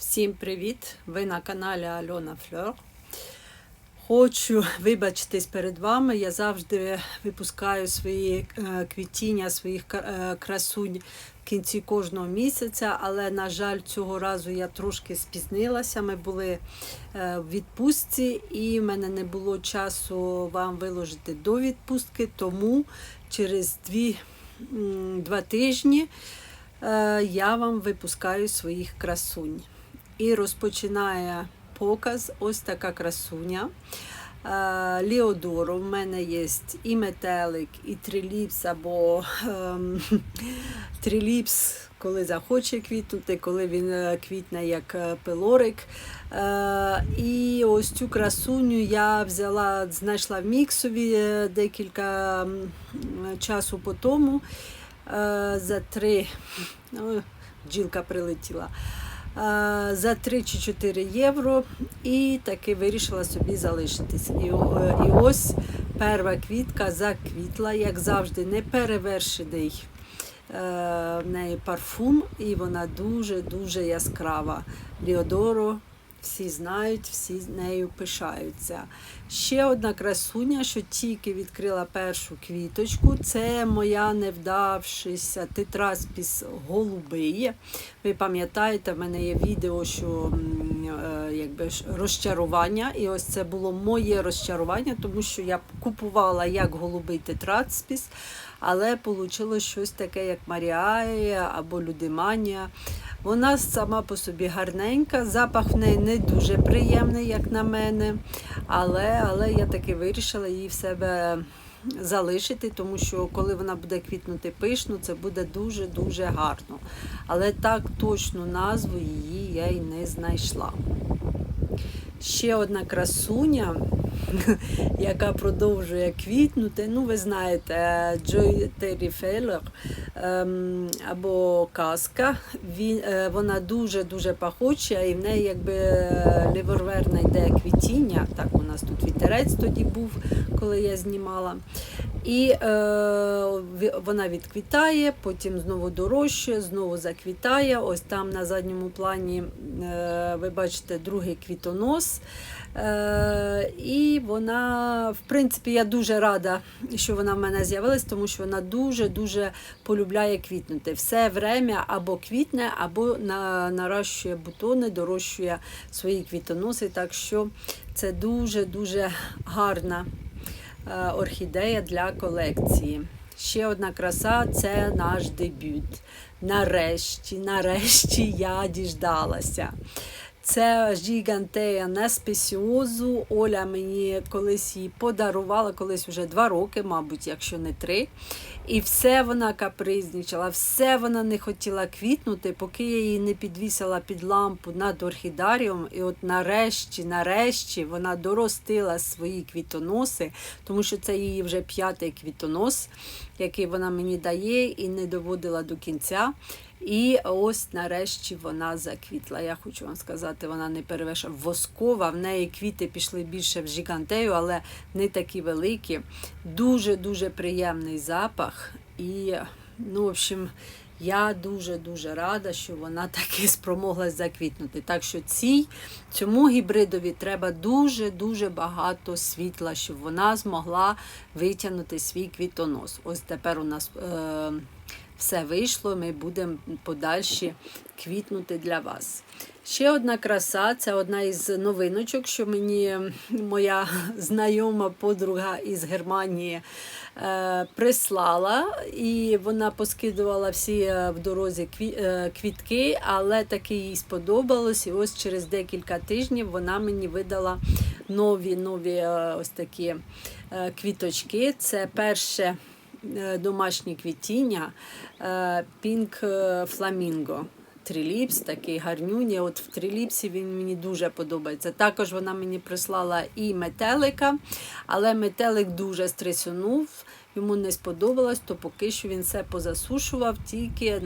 Всім привіт! Ви на каналі Альона Фльор. Хочу вибачитись перед вами. Я завжди випускаю свої е, квітіння, своїх е, красунь в кінці кожного місяця, але, на жаль, цього разу я трошки спізнилася. Ми були е, в відпустці і в мене не було часу вам виложити до відпустки, тому через дві, два тижні я вам випускаю своїх красунь. І розпочинає показ ось така красуня. Е, Ліодору. В мене є і метелик, і триліпс або ем, триліпс, коли захоче квітнути, коли він е, квітне як е, пилорик. Е, і ось цю красуню я взяла, знайшла в міксові декілька часу по тому. Е, за три Ой, бджілка прилетіла. Е, За 3 чи 4 євро і таки вирішила собі залишитись. І, і ось перша квітка заквітла, як завжди, неперевершений перевершений в неї парфум, і вона дуже-дуже яскрава. Ліодоро всі знають, всі нею пишаються. Ще одна красуня, що тільки відкрила першу квіточку, це моя невдавшися тетраспіс голубий. Ви пам'ятаєте, в мене є відео, що е, якби розчарування. І ось це було моє розчарування, тому що я купувала як голубий тетраспіс, але вийшло щось таке, як Маріая або Людиманія. Вона сама по собі гарненька, запах в неї не дуже приємний, як на мене. Але, але я таки вирішила її в себе залишити, тому що коли вона буде квітнути пишно, це буде дуже-дуже гарно. Але так точну назву її я й не знайшла. Ще одна красуня, яка продовжує квітнути. Ну, ви знаєте, Джой Террі Фейлер ем, або казка. Він, е, вона дуже-дуже пахуча, і в неї якби е, ліверверне йде квітіння. Так, у нас тут вітерець тоді був, коли я знімала. І е, вона відквітає, потім знову дорожчає, знову заквітає. Ось там на задньому плані е, ви бачите другий квітонос. Е, і вона, в принципі, я дуже рада, що вона в мене з'явилась, тому що вона дуже-дуже полюбляє квітнути. Все время або квітне, або на, нарощує бутони, дорощує свої квітоноси. Так що це дуже-дуже гарна орхідея для колекції. Ще одна краса це наш дебют. Нарешті, нарешті я діждалася. Це Гігантея Неспесіозу. Оля мені колись її подарувала, колись вже два роки, мабуть, якщо не три. І все вона капризничала, все вона не хотіла квітнути, поки я її не підвісила під лампу над орхідаріум. І от нарешті, нарешті вона доростила свої квітоноси, тому що це її вже п'ятий квітонос, який вона мені дає і не доводила до кінця. І ось нарешті вона заквітла. Я хочу вам сказати, вона не перевершена. Воскова, в неї квіти пішли більше в жігантею, але не такі великі. Дуже-дуже приємний запах. І, ну, в общем, я дуже-дуже рада, що вона таки спромоглась заквітнути. Так що цій, цьому гібридові треба дуже-дуже багато світла, щоб вона змогла витягнути свій квітонос. Ось тепер у нас. Е- все вийшло, ми будемо подальші квітнути для вас. Ще одна краса це одна із новиночок, що мені моя знайома подруга із Германії е, прислала. І вона поскидувала всі е, в дорозі е, квітки, але таки їй сподобалось. І ось через декілька тижнів вона мені видала нові нові е, ось такі квіточки. Це перше домашнє квітіння Pink Flamingo. Триліпс, такий гарнюня. От в триліпсі він мені дуже подобається. Також вона мені прислала і метелика, але метелик дуже стресунув, йому не сподобалось, то поки що він все позасушував, тільки е,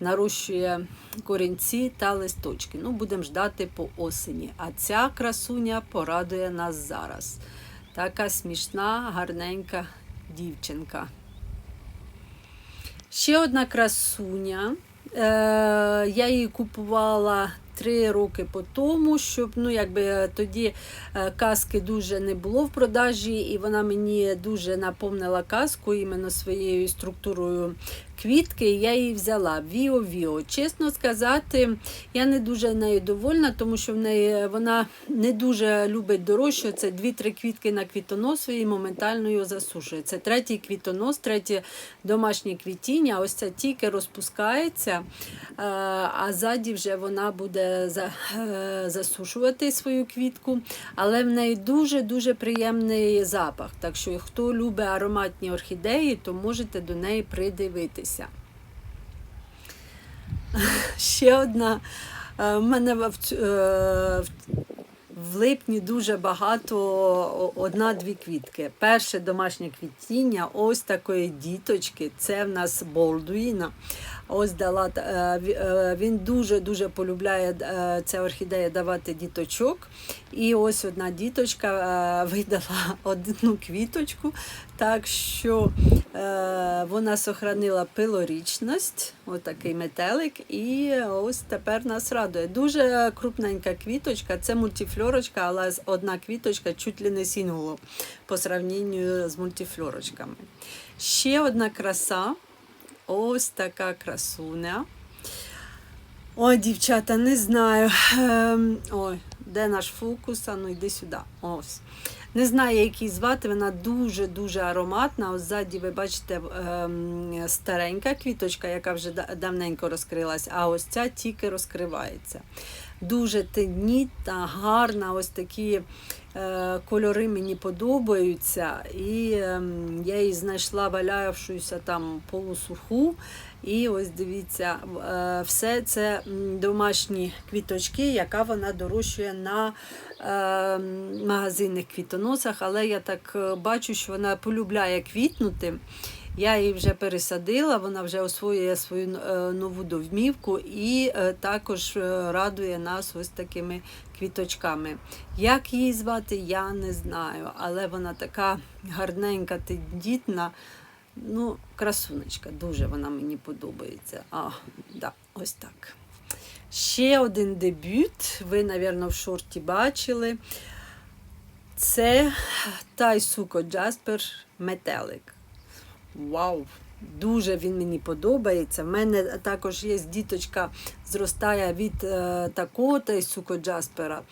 нарощує корінці та листочки. Ну, будемо ждати по осені. А ця красуня порадує нас зараз. Така смішна, гарненька дівчинка. Ще одна красуня Е, я її купувала три роки по тому, щоб ну, якби тоді е, каски дуже не було в продажі, і вона мені дуже наповнила казку іменно своєю структурою квітки. Я її взяла Віо Віо. Чесно сказати, я не дуже нею довольна, тому що в неї вона не дуже любить дорожче. Це дві-три квітки на квітонос і моментально його засушує. Це третій квітонос, третє домашнє квітіння. Ось це тільки розпускається, е, а ззаді вже вона буде е, засушувати свою квітку. Але в неї дуже-дуже приємний запах. Так що, хто любить ароматні орхідеї, то можете до неї придивитися. Ще одна. У В мене в, е, в в липні дуже багато одна-дві квітки. Перше домашнє квітіння, ось такої діточки. Це в нас Болдуїна. Ось дала е, е, він дуже дуже полюбляє е, ця орхідея давати діточок. І ось одна діточка видала одну квіточку, так що вона сохранила пилорічність, отакий метелик, і ось тепер нас радує. Дуже крупненька квіточка, це мультифлорочка, але одна квіточка чуть ли не сінуло по сравненню з мультифлорочками. Ще одна краса. Ось така красуня. Ой, дівчата, не знаю. Ем, ой, де наш фокус? А ну йди сюди. Ось. Не знаю, як звати, вона дуже-дуже ароматна. Ось ззаді ви бачите ем, старенька квіточка, яка вже давненько розкрилась, а ось ця тільки розкривається. Дуже тенітна, гарна, ось такі кольори мені подобаються. І ем, я її знайшла валявшуюся там полусуху. І ось дивіться, е, все це домашні квіточки, яка вона дорощує на е, магазинних квітоносах. Але я так е, бачу, що вона полюбляє квітнути. Я її вже пересадила, вона вже освоює свою е, нову домівку і е, також е, радує нас ось такими квіточками. Як її звати, я не знаю, але вона така гарненька, тендітна. Ну, красунечка, дуже вона мені подобається. А, да, ось так. Ще один дебют. Ви, мабуть, в шорті бачили. Це Тайсуко Джаспер Метелик. Вау! Дуже він мені подобається. В мене також є діточка, зростає від е, такого Тайсуко Джаспера.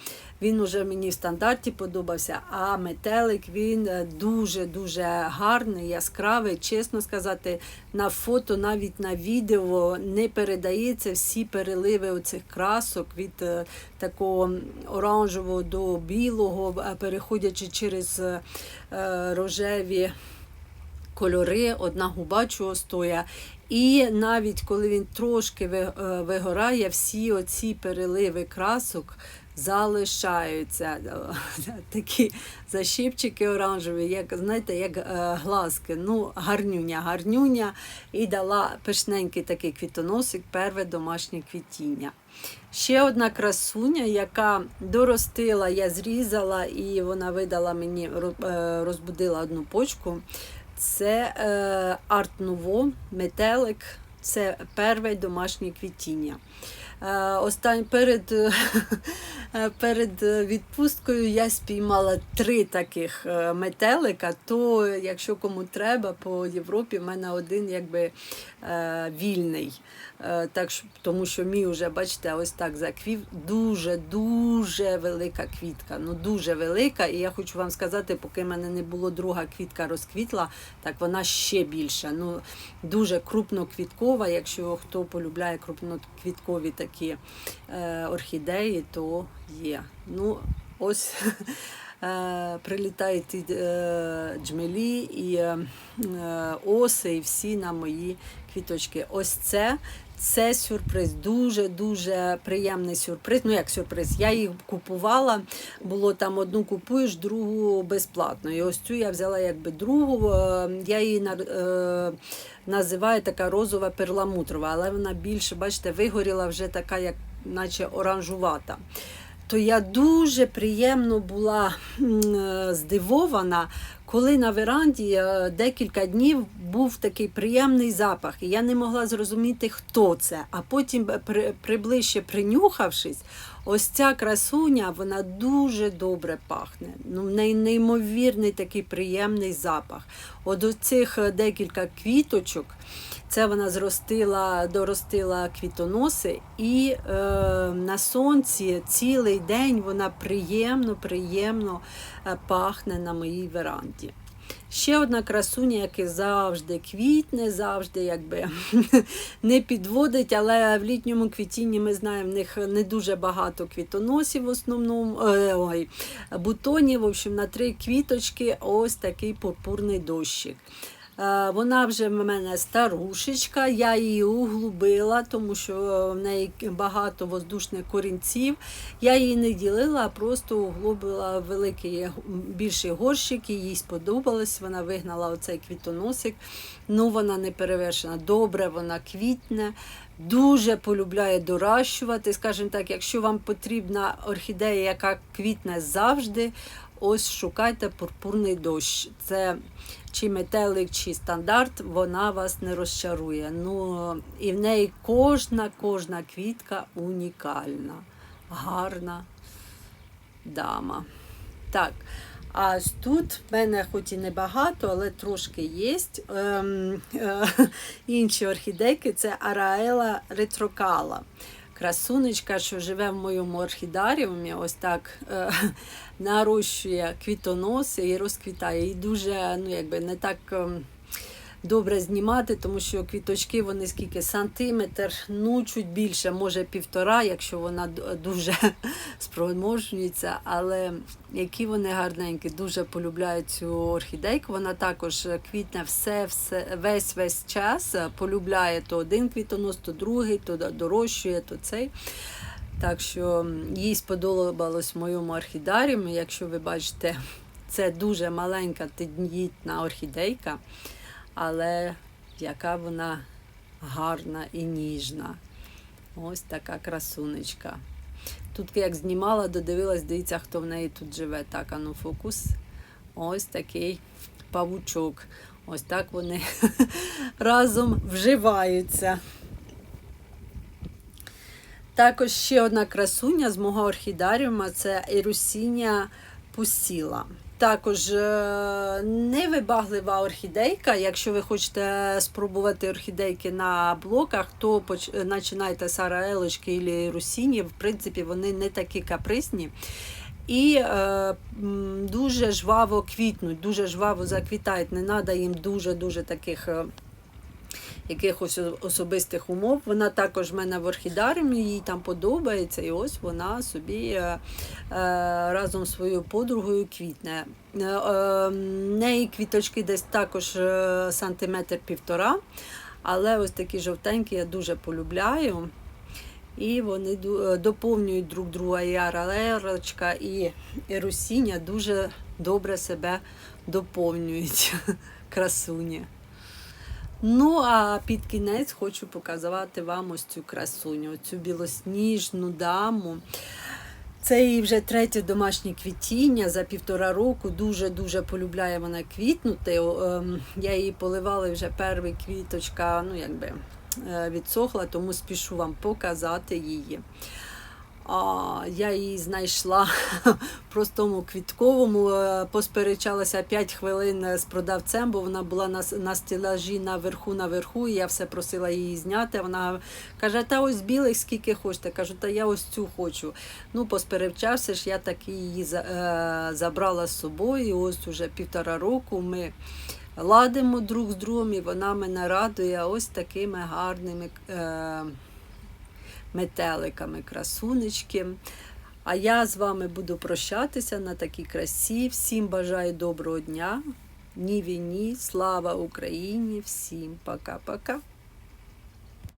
Він уже мені в стандарті подобався, а метелик він е, дуже-дуже гарний, яскравий. Чесно сказати, на фото, навіть на відео не передається всі переливи оцих красок від е, такого оранжевого до білого, переходячи через е, е, рожеві кольори, одна губа чого стоя. І навіть коли він трошки е, вигорає, всі оці переливи красок залишаються. Такі защипчики оранжеві, як знаєте, як е, глазки. Ну, гарнюня, гарнюня. І дала пишненький такий квітоносик, перве домашнє квітіння. Ще одна красуня, яка доростила, я зрізала, і вона видала мені, е, розбудила одну почку. Це е, Арт Нуво, метелик, це перше домашнє квітіння. Е, остань, перед, перед відпусткою я спіймала три таких е, метелика, то якщо кому треба, по Європі в мене один якби е, вільний. Так, тому що мій вже, бачите, ось так заквів. Дуже-дуже велика квітка. Ну дуже велика. І я хочу вам сказати, поки в мене не було друга квітка розквітла, так вона ще більша. Ну, дуже крупноквіткова. Якщо хто полюбляє крупноквіткові такі е, орхідеї, то є. Ну, ось. е, Прилітають і е, джмелі, і оси, і всі на мої квіточки. Ось це це сюрприз, дуже-дуже приємний сюрприз. Ну, як сюрприз, я їх купувала, було там одну купуєш, другу безплатно. І ось цю я взяла якби другу. е, Я її е, називаю така розова перламутрова, але вона більше, бачите, вигоріла вже така, як наче оранжувата. То я дуже приємно була е, здивована, коли на веранді е, декілька днів був такий приємний запах, і я не могла зрозуміти, хто це. А потім, е, при, приближче принюхавшись, ось ця красуня, вона дуже добре пахне. Ну, в неї неймовірний такий приємний запах. От оцих е, декілька квіточок, це вона зростила, доростила квітоноси, і е, на сонці цілий день вона приємно, приємно пахне на моїй веранді. Ще одна красуня, яка завжди квітне, завжди якби не підводить, але в літньому квітінні ми знаємо, в них не дуже багато квітоносів в основному, е, ой, бутонів. В общем, на три квіточки ось такий пурпурний дощик. Е, Вона вже в мене старушечка, я її углубила, тому що в неї багато воздушних корінців. Я її не ділила, а просто углубила великий більший горщик, і їй сподобалось. Вона вигнала оцей квітоносик. Ну, вона не перевершена. Добре, вона квітне. Дуже полюбляє доращувати. Скажімо так, якщо вам потрібна орхідея, яка квітне завжди, ось шукайте пурпурний дощ. Це чи метелик, чи стандарт, вона вас не розчарує. Ну, І в неї кожна, кожна квітка унікальна, гарна дама. Так. А тут в мене хоч і небагато, але трошки є. Ем, е, інші орхідейки це Араела ретрокала. Красунечка, що живе в моєму орхідаріумі, ось так е, нарощує квітоноси і розквітає. І дуже ну, якби, не так. Добре знімати, тому що квіточки вони скільки сантиметр, ну чуть більше, може півтора, якщо вона дуже спроможнюється. Але які вони гарненькі, дуже полюбляю цю орхідейку. Вона також квітне все, все весь весь час. Полюбляє то один квітонос, то другий, то дорощує, то цей. Так що їй сподобалось моєму орхідаріумі. Якщо ви бачите, це дуже маленька тендітна орхідейка але яка вона гарна і ніжна. Ось така красунечка. Тут, як знімала, додивилась, дивіться, хто в неї тут живе. Так, а ну фокус. Ось такий павучок. Ось так вони разом вживаються. Також ще одна красуня з мого орхідаріума це Ірусіння Пусіла. Також е, невибаглива орхідейка. Якщо ви хочете спробувати орхідейки на блоках, то починайте з араелочки і русіні. В принципі, вони не такі капризні. І е, дуже жваво квітнуть, дуже жваво заквітають. Не треба їм дуже-дуже таких е, якихось особистих умов. Вона також в мене в орхідаріумі, їй там подобається, і ось вона собі е, е, разом з своєю подругою квітне. Е, неї квіточки десь також сантиметр півтора, але ось такі жовтенькі я дуже полюбляю. І вони доповнюють друг друга і аралерочка, і русіння дуже добре себе доповнюють красуні. Ну, а під кінець хочу показати вам ось цю красуню, цю білосніжну даму. Це її вже третє домашнє квітіння за півтора року. Дуже-дуже полюбляє вона квітнути. Ем, я її поливала вже перша квіточка, ну якби е, відсохла, тому спішу вам показати її. А, Я її знайшла в простому квітковому, е, посперечалася 5 хвилин з продавцем, бо вона була на на стелажі наверху, наверху, і я все просила її зняти. Вона каже, та ось білих скільки хочете. Кажу, та я ось цю хочу. Ну, посперечався ж, я таки її е, забрала з собою. І ось уже півтора року ми ладимо друг з другом, і вона мене радує ось такими гарними. Е, метеликами красунечки. А я з вами буду прощатися на такій красі. Всім бажаю доброго дня, ні війні, слава Україні, всім пока-пока.